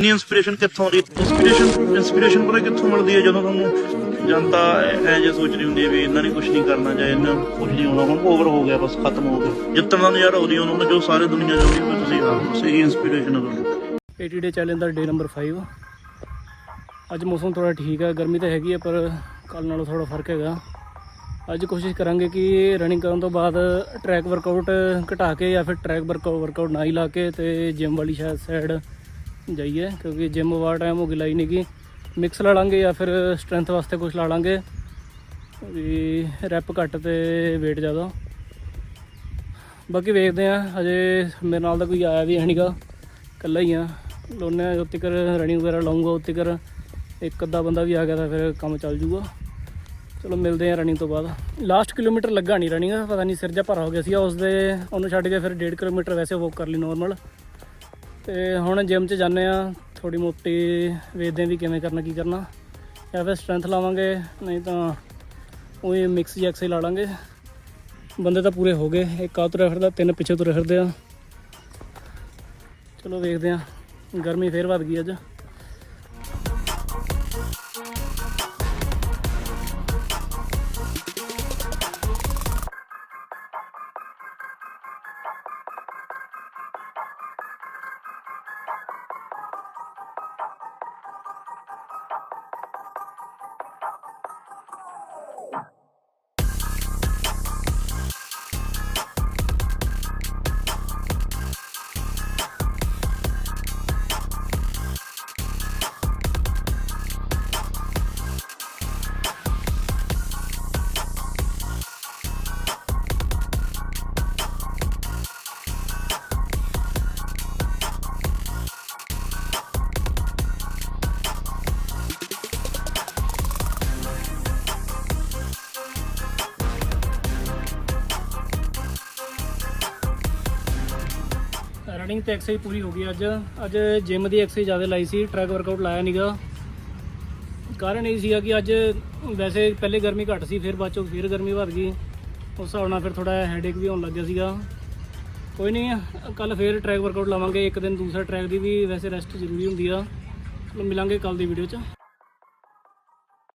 ਇੰਨੀ ਇਨਸਪੀਰੇਸ਼ਨ ਕਿੱਥੋਂ ਆਉਂਦੀ? ਇਨਸਪੀਰੇਸ਼ਨ ਇਨਸਪੀਰੇਸ਼ਨ ਪਤਾ ਕਿੱਥੋਂ ਮਿਲਦੀ ਹੈ ਜਦੋਂ ਤੁਹਾਨੂੰ ਜਨਤਾ ਐ ਜੇ ਸੋਚ ਰਹੀ ਹੁੰਦੀ ਹੈ ਵੀ ਇਹਨਾਂ ਨੇ ਕੁਝ ਨਹੀਂ ਕਰਨਾ ਜਾਂ ਇਹਨਾਂ ਕੁਝ ਨਹੀਂ ਹੋਣਾ, ਹੁਣ ਓਵਰ ਹੋ ਗਿਆ, ਬਸ ਖਤਮ ਹੋ ਗਿਆ। ਜਿੱਤਣ ਦਾ ਨਜ਼ਾਰਾ ਉਹਦੀ ਉਹਨਾਂ ਨੂੰ ਜੋ ਸਾਰੇ ਦੁਨੀਆ ਚਾਹੁੰਦੀ ਵੀ ਤੁਸੀਂ ਹਾਂ ਸਹੀ ਇਨਸਪੀਰੇਸ਼ਨ ਹੈ ਤੁਹਾਡੀ। 80 ਡੇ ਚੈਲੰਜ ਦਾ ਡੇ ਨੰਬਰ 5 ਅੱਜ ਮੌਸਮ ਥੋੜਾ ਠੀਕ ਹੈ, ਗਰਮੀ ਤਾਂ ਹੈਗੀ ਹੈ, ਪਰ ਕੱਲ ਨਾਲੋਂ ਥੋੜਾ ਫ਼ਰਕ ਹੈਗਾ। ਅੱਜ ਕੋਸ਼ਿਸ਼ ਕਰਾਂਗੇ ਕਿ ਰਨਿੰਗ ਕਰਨ ਤੋਂ ਬਾਅਦ ਟਰੈਕ ਵਰਕਆਊਟ ਘਟਾ ਕੇ ਜਾਂ ਫਿਰ ਟਰੈਕ ਵਰਕਆਊਟ ਨਾ ਹੀ ਲਾ ਕੇ ਤੇ ਜਿਮ ਵਾਲੀ ਸ਼ਾਇਦ ਸਾਈਡ ਜਾਈਏ, ਕਿਉਂਕਿ ਜਿਮ ਵਾ ਟਾਈਮ ਹੋ ਗਿਆ ਲਾਈ ਨਹੀਂ ਕਿ ਮਿਕਸ ਲਾ ਲਾਂਗੇ ਜਾਂ ਫਿਰ ਸਟਰੈਂਥ ਵਾਸਤੇ ਕੁਝ ਲਾ ਲਾਂਗੇ। ਵੀ ਰੈਪ ਘੱਟ ਤੇ weight ਜ਼ਿਆਦਾ। ਬਾਕੀ ਵੇਖਦੇ ਆ ਹਜੇ ਮੇਰੇ ਨਾਲ ਤਾਂ ਕੋਈ ਆਇਆ ਵੀ ਹੈ ਨਹੀਂਗਾ ਇਕੱਲਾ ਹੀ ਆ ਲੋਨੇ ਉੱਤੇ ਕਰ ਰਨਿੰਗ ਵਗੈਰਾ ਲਾਉਂਗਾ ਉੱਤੇ ਕਰ ਇੱਕ ਅੱਧਾ ਬੰਦਾ ਵੀ ਆ ਗਿਆ ਤਾਂ ਫਿਰ ਕੰਮ ਚੱਲ ਜੂਗਾ। ਚਲੋ ਮਿਲਦੇ ਆ ਰਨਿੰਗ ਤੋਂ ਬਾਅਦ। ਲਾਸਟ ਕਿਲੋਮੀਟਰ ਲੱਗਾ ਨਹੀਂ ਰਨਿੰਗ ਪਤਾ ਨਹੀਂ ਸਿਰ ਜਾ ਭਰਾ ਹੋ ਗਿਆ ਸੀ ਉਸ ਦੇ ਉਹਨੂੰ ਛੱਡ ਕੇ ਫਿਰ 1.5 ਕਿਲੋਮੀਟਰ ਵੈਸੇ ਵਾਕ ਕਰ ਲਈ ਨਾਰਮਲ ਤੇ ਹੁਣ ਜਿਮ 'ਚ ਜਾਂਦੇ ਆ ਥੋੜੀ ਮੋਟੀ ਵੇਖਦੇ ਆ ਵੀ ਕਿਵੇਂ ਕਰਨਾ, ਕੀ ਕਰਨਾ। ਜਾਂ ਫਿਰ ਸਟਰੈਂਥ ਲਾਵਾਂਗੇ, ਨਹੀਂ ਤਾਂ ਉਹੀ ਮਿਕਸ ਜੈਕਸ ਹੀ ਲਾ ਲਾਂਗੇ। ਬੰਦੇ ਤਾਂ ਪੂਰੇ ਹੋ ਗਏ। ਇੱਕ ਆ ਤੁਰਿਆ ਫਿਰਦਾ, ਤਿੰਨ ਪਿੱਛੇ ਤੁਰੇ ਫਿਰਦੇ ਆ। ਚਲੋ ਵੇਖਦੇ ਆ ਗਰਮੀ ਫੇਰ ਵੱਧ ਗਈ ਅੱਜ। ਰਨਿੰਗ ਤੇ ਐਕਸਰਸਾਈਜ਼ ਪੂਰੀ ਹੋ ਗਈ ਅੱਜ। ਅੱਜ ਜਿਮ ਦੀ ਐਕਸਰਸਾਈਜ਼ ਜ਼ਿਆਦਾ ਲਾਈ ਸੀ ਟਰੈਕ ਵਰਕਆਊਟ ਲਾਇਆ ਨਹੀਂਗਾ ਕਾਰਨ ਇਹ ਸੀਗਾ ਕਿ ਅੱਜ ਵੈਸੇ ਪਹਿਲੇ ਗਰਮੀ ਘੱਟ ਸੀ, ਫਿਰ ਬਾਅਦ ਚੋਂ ਫਿਰ ਗਰਮੀ ਵੱਧ ਗਈ। ਉਸ ਹਿਸਾਬ ਨਾਲ ਫਿਰ ਥੋੜਾ ਹੈਡੇਕ ਵੀ ਹੋਣ ਲੱਗ ਗਿਆ ਸੀਗਾ। ਕੋਈ ਨਹੀਂ ਕੱਲ ਫਿਰ ਟਰੈਕ ਵਰਕਆਊਟ ਲਾਵਾਂਗੇ, ਇੱਕ ਦਿਨ ਦੂਸਰਾ ਟਰੈਕ ਦੀ ਵੀ ਵੈਸੇ ਰੈਸਟ ਜ਼ਰੂਰੀ ਹੁੰਦੀ ਆ। ਚਲੋ ਮਿਲਾਂਗੇ ਕੱਲ ਦੀ ਵੀਡੀਓ 'ਚ।